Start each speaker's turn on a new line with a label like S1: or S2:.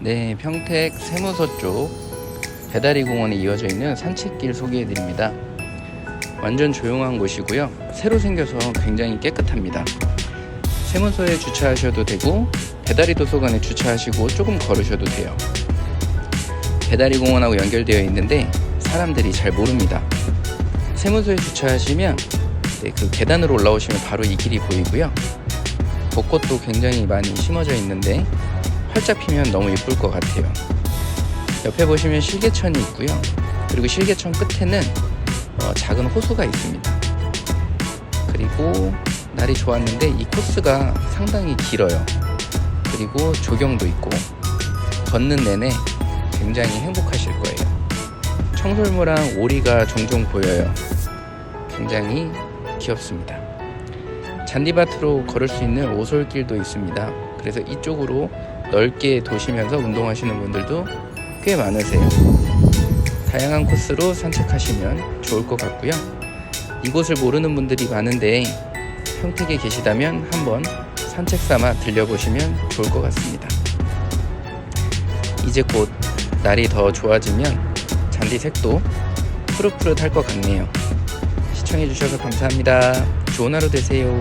S1: 네, 평택 세무서 쪽 배다리 공원에 이어져 있는 산책길 소개해 드립니다. 완전 조용한 곳이고요. 새로 생겨서 굉장히 깨끗합니다. 세무서에 주차하셔도 되고 배다리 도서관에 주차하시고 조금 걸으셔도 돼요. 배다리 공원하고 연결되어 있는데 사람들이 잘 모릅니다. 세무서에 주차하시면 네, 그 계단으로 올라오시면 바로 이 길이 보이고요. 벚꽃도 굉장히 많이 심어져 있는데 활짝 피면 너무 예쁠 것 같아요. 옆에 보시면 실개천이 있고요. 그리고 실개천 끝에는 어, 작은 호수가 있습니다. 그리고 날이 좋았는데 이 코스가 상당히 길어요. 그리고 조경도 있고 걷는 내내 굉장히 행복하실 거예요. 청설모랑 오리가 종종 보여요. 굉장히 귀엽습니다. 잔디밭으로 걸을 수 있는 오솔길도 있습니다. 그래서 이쪽으로 넓게 도시면서 운동하시는 분들도 꽤 많으세요. 다양한 코스로 산책하시면 좋을 것 같고요. 이곳을 모르는 분들이 많은데 평택에 계시다면 한번 산책 삼아 들려보시면 좋을 것 같습니다. 이제 곧 날이 더 좋아지면 잔디 색도 푸릇푸릇할 것 같네요. 시청해주셔서 감사합니다. 좋은 하루 되세요.